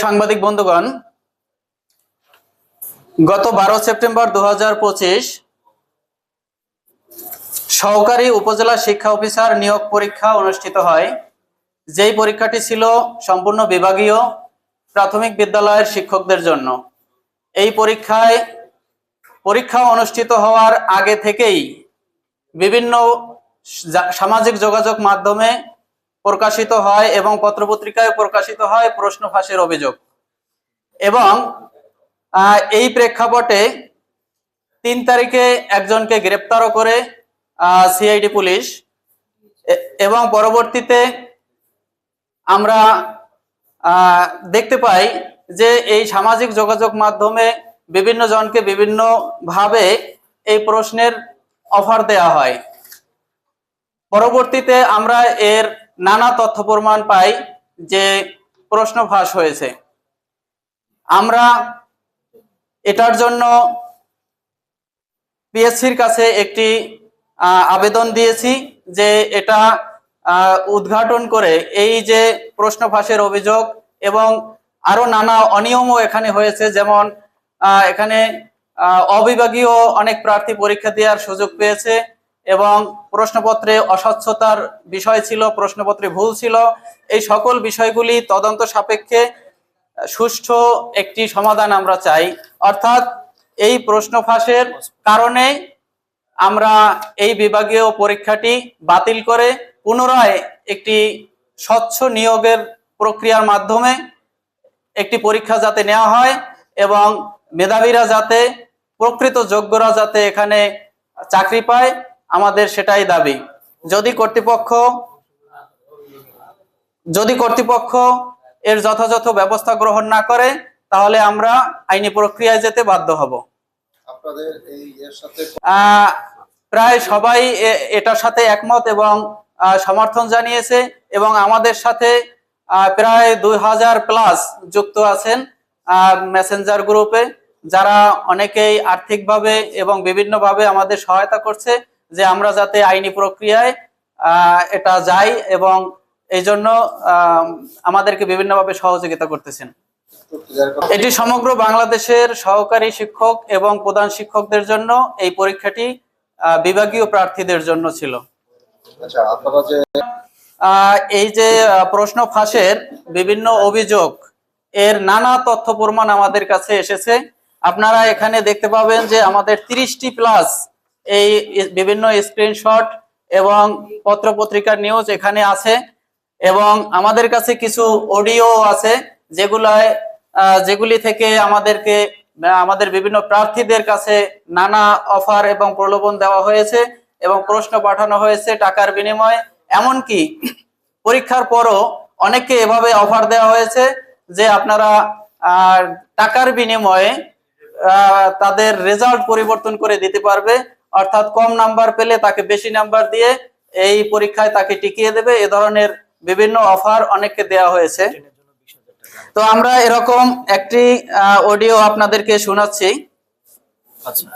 সাংবাদিক বন্ধুগণ, গত বারো সেপ্টেম্বর দুহাজার পঁচিশ সহকারী উপজেলা শিক্ষা অফিসার নিয়োগ পরীক্ষা অনুষ্ঠিত হয়। যেই পরীক্ষাটি ছিল সম্পূর্ণ বিভাগীয় প্রাথমিক বিদ্যালয়ের শিক্ষকদের জন্য। এই পরীক্ষায় পরীক্ষা অনুষ্ঠিত হওয়ার আগে থেকেই বিভিন্ন সামাজিক যোগাযোগ মাধ্যমে প্রকাশিত হয় এবং পত্রপত্রিকায় প্রকাশিত হয় প্রশ্ন ফাঁসের অভিযোগ। এবং এই প্রেক্ষাপটে তিন তারিখে একজনকে গ্রেপ্তারও করে সিআইডি পুলিশ। এবং পরবর্তীতে আমরা দেখতে পাই যে এই সামাজিক যোগাযোগ মাধ্যমে বিভিন্ন জনকে বিভিন্ন ভাবে এই প্রশ্নের অফার দেয়া হয়। পরবর্তীতে আমরা এর নানা তথ্য প্রমাণ পাই যে প্রশ্ন ফাঁস হয়েছে। আমরা এটার জন্য পিএসসির কাছে একটি আবেদন দিয়েছি যে এটা উদ্ঘাটন করে এই যে প্রশ্ন ফাঁসের অভিযোগ এবং আরও নানা অনিয়মও এখানে হয়েছে, যেমন এখানে অবিভাগীয় অনেক প্রার্থী পরীক্ষা দেওয়ার সুযোগ পেয়েছে। এবং প্রশ্নপত্রে অস্বচ্ছতার বিষয় ছিল, প্রশ্নপত্রে ভুল ছিল। এই সকল বিষয়গুলি তদন্ত সাপেক্ষে সুষ্ঠু একটি সমাধান আমরা চাই। অর্থাৎ এই প্রশ্ন ফাঁসের কারণে আমরা এই বিভাগীয় পরীক্ষাটি বাতিল করে পুনরায় একটি স্বচ্ছ নিয়োগের প্রক্রিয়ার মাধ্যমে একটি পরীক্ষা যাতে নেওয়া হয় এবং মেধাবীরা যাতে, প্রকৃত যোগ্যরা যাতে এখানে চাকরি পায় আমাদের সেটাই দাবি। যদি কর্তৃপক্ষ যদি কর্তৃপক্ষ এর যথাযথ ব্যবস্থা গ্রহণ না করে তাহলে আমরা আইনি প্রক্রিয়ায় যেতে বাধ্য হব। প্রায় সবাই এটার সাথে একমত এবং সমর্থন জানিয়েছে এবং আমাদের সাথে প্রায় দুই হাজার প্লাস যুক্ত আছেন মেসেঞ্জার গ্রুপে যারা অনেকেই আর্থিকভাবে এবং বিভিন্নভাবে আমাদের সহায়তা করছে। যে আমরা যাতে আইনি প্রক্রিয়ায় আহ, এটা যাই এবং এই জন্য আমাদেরকে বিভিন্নভাবে সহযোগিতা করতেছেন। এটি সমগ্র বাংলাদেশের সহকারী শিক্ষক এবং প্রধান শিক্ষকদের জন্য এই পরীক্ষাটি বিভাগীয় প্রার্থীদের জন্য ছিল। আচ্ছা আপনারা যে আহ, এই যে প্রশ্ন ফাঁসের বিভিন্ন অভিযোগ এর নানা তথ্য প্রমাণ আমাদের কাছে এসেছে। আপনারা এখানে দেখতে পাবেন যে আমাদের তিরিশটি প্লাস এই বিভিন্ন স্ক্রিনশট এবং পত্রপত্রিকার নিউজ এখানে আছে এবং আমাদের কাছে কিছু অডিও আছে যেগুলায় যেগুলি থেকে আমাদেরকে আমাদের বিভিন্ন প্রার্থীদের কাছে নানা অফার এবং প্রলোভন দেওয়া হয়েছে এবং প্রশ্ন পাঠানো হয়েছে টাকার বিনিময়ে। এমনকি পরীক্ষার পরও অনেককে এভাবে অফার দেওয়া হয়েছে যে আপনারা টাকার বিনিময়ে তাদের রেজাল্ট পরিবর্তন করে দিতে পারবে। অর্থাৎ কম নাম্বার পেলে তাকে বেশি নাম্বার দিয়ে এই পরীক্ষায় তাকে টিকিয়ে দেবে। এ ধরনের বিভিন্ন অফার অনেককে দেয়া হয়েছে। তো আমরা এরকম একটি অডিও আপনাদেরকে শোনাচ্ছি। আচ্ছা।